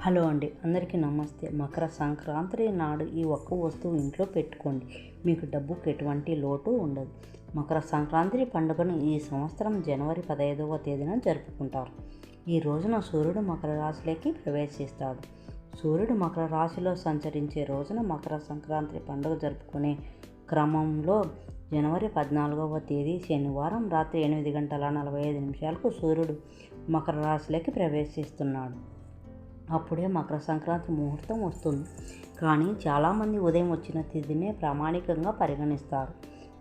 Hello అండి అందరికీ నమస్తే. మకర సంక్రాంతి నాడు ఈ ఒక్క వస్తువు ఇంట్లో పెట్టుకోండి. మీకు డబ్బుకు ఎటువంటి లోటు ఉండదు. మకర సంక్రాంతి పండుగను ఈ సంవత్సరం జనవరి పదహైదవ తేదీన జరుపుకుంటారు. ఈ రోజున సూర్యుడు మకర రాశిలోకి ప్రవేశిస్తాడు. సూర్యుడు మకర రాశిలో సంచరించే రోజున మకర సంక్రాంతి పండుగ జరుపుకునే క్రమంలో జనవరి పద్నాలుగవ తేదీ శనివారం రాత్రి ఎనిమిది గంటల నలభై ఐదు నిమిషాలకు సూర్యుడు మకర రాశిలోకి ప్రవేశిస్తున్నాడు. అప్పుడే మకర సంక్రాంతి ముహూర్తం వస్తుంది. కానీ చాలామంది ఉదయం వచ్చిన తేదీనే ప్రామాణికంగా పరిగణిస్తారు.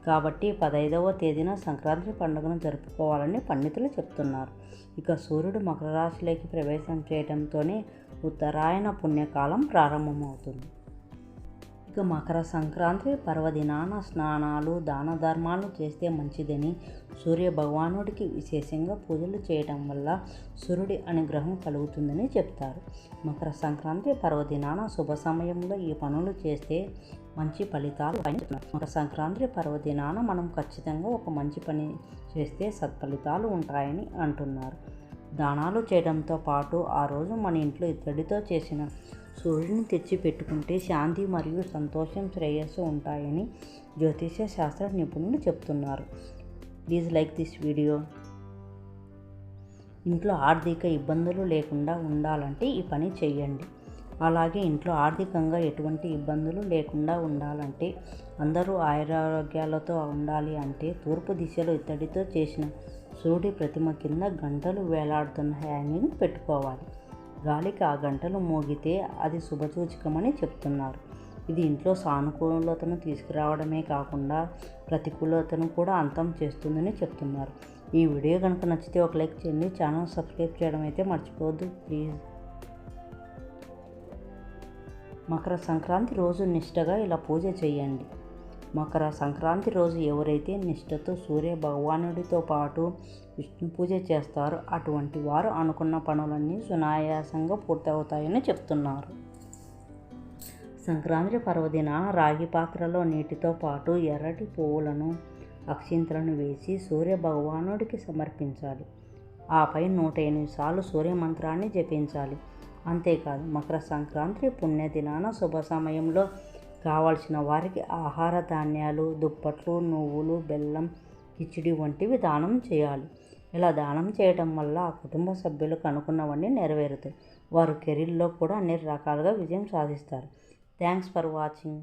కాబట్టి పదహైదవ తేదీన సంక్రాంతి పండుగను జరుపుకోవాలని పండితులు చెప్తున్నారు. ఇక సూర్యుడు మకర రాశిలోకి ప్రవేశం చేయడంతోనే ఉత్తరాయణ పుణ్యకాలం ప్రారంభమవుతుంది. ఇక మకర సంక్రాంతి పర్వదినాన స్నానాలు దాన ధర్మాలు చేస్తే మంచిదని సూర్య భగవానుడికి విశేషంగా పూజలు చేయటం వల్ల సూర్యుడి అనుగ్రహం కలుగుతుందని చెప్తారు. మకర సంక్రాంతి పర్వదినాన శుభ సమయంలో ఈ పనులు చేస్తే మంచి ఫలితాలు మకర సంక్రాంతి పర్వదినాన మనం ఖచ్చితంగా ఒక మంచి పని చేస్తే సత్ఫలితాలు ఉంటాయని అంటున్నారు. దానాలు చేయడంతో పాటు ఆ రోజు మన ఇంట్లో ఇత్తడితో చేసిన సూర్యుని తెచ్చి పెట్టుకుంటే శాంతి మరియు సంతోషం శ్రేయస్సు ఉంటాయని జ్యోతిష శాస్త్ర నిపుణులు చెప్తున్నారు. Please like this video. ఇంట్లో ఆర్థిక ఇబ్బందులు లేకుండా ఉండాలంటే ఈ పని చేయండి. అలాగే ఇంట్లో ఆర్థికంగా ఎటువంటి ఇబ్బందులు లేకుండా ఉండాలంటే అందరూ ఆయురారోగ్యాలతో ఉండాలి అంటే తూర్పు దిశలో ఇత్తడితో చేసిన సూర్యుడి ప్రతిమ కింద గంటలు వేలాడుతున్న హ్యాంగింగ్ పెట్టుకోవాలి. గాలికి ఆ గంటలు మోగితే అది శుభసూచకమని చెప్తున్నారు. ఇది ఇంట్లో సానుకూలతను తీసుకురావడమే కాకుండా ప్రతికూలతను కూడా అంతం చేస్తుందని చెప్తున్నారు. ఈ వీడియో కనుక నచ్చితే ఒక లైక్ చేయండి. ఛానల్ సబ్స్క్రైబ్ చేయడం అయితే మర్చిపోవద్దు. ప్లీజ్. మకర సంక్రాంతి రోజు నిష్టగా ఇలా పూజ చేయండి. మకర సంక్రాంతి రోజు ఎవరైతే నిష్టతో సూర్య భగవానుడితో పాటు విష్ణు పూజ చేస్తారో అటువంటి వారు అనుకున్న పనులన్నీ సునాయాసంగా పూర్తవుతాయని చెప్తున్నారు. సంక్రాంతి పర్వదిన రాగి పాత్రలో నీటితో పాటు ఎర్రటి పువ్వులను అక్షింతలను వేసి సూర్య భగవానుడికి సమర్పించాలి. ఆపై నూట ఎనిమిది సార్లు సూర్యమంత్రాన్ని జపించాలి. అంతేకాదు మకర సంక్రాంతి పుణ్యదినాన శుభ సమయంలో కావలసిన వారికి ఆహార ధాన్యాలు దుప్పట్లు నువ్వులు బెల్లం కిచిడి వంటివి దానం చేయాలి. ఇలా దానం చేయటం వల్ల ఆ కుటుంబ సభ్యులకు అనుకున్నవన్నీ నెరవేరుతాయి. వారు కెరీర్లో కూడా అన్ని రకాలుగా విజయం సాధిస్తారు. Thanks for watching.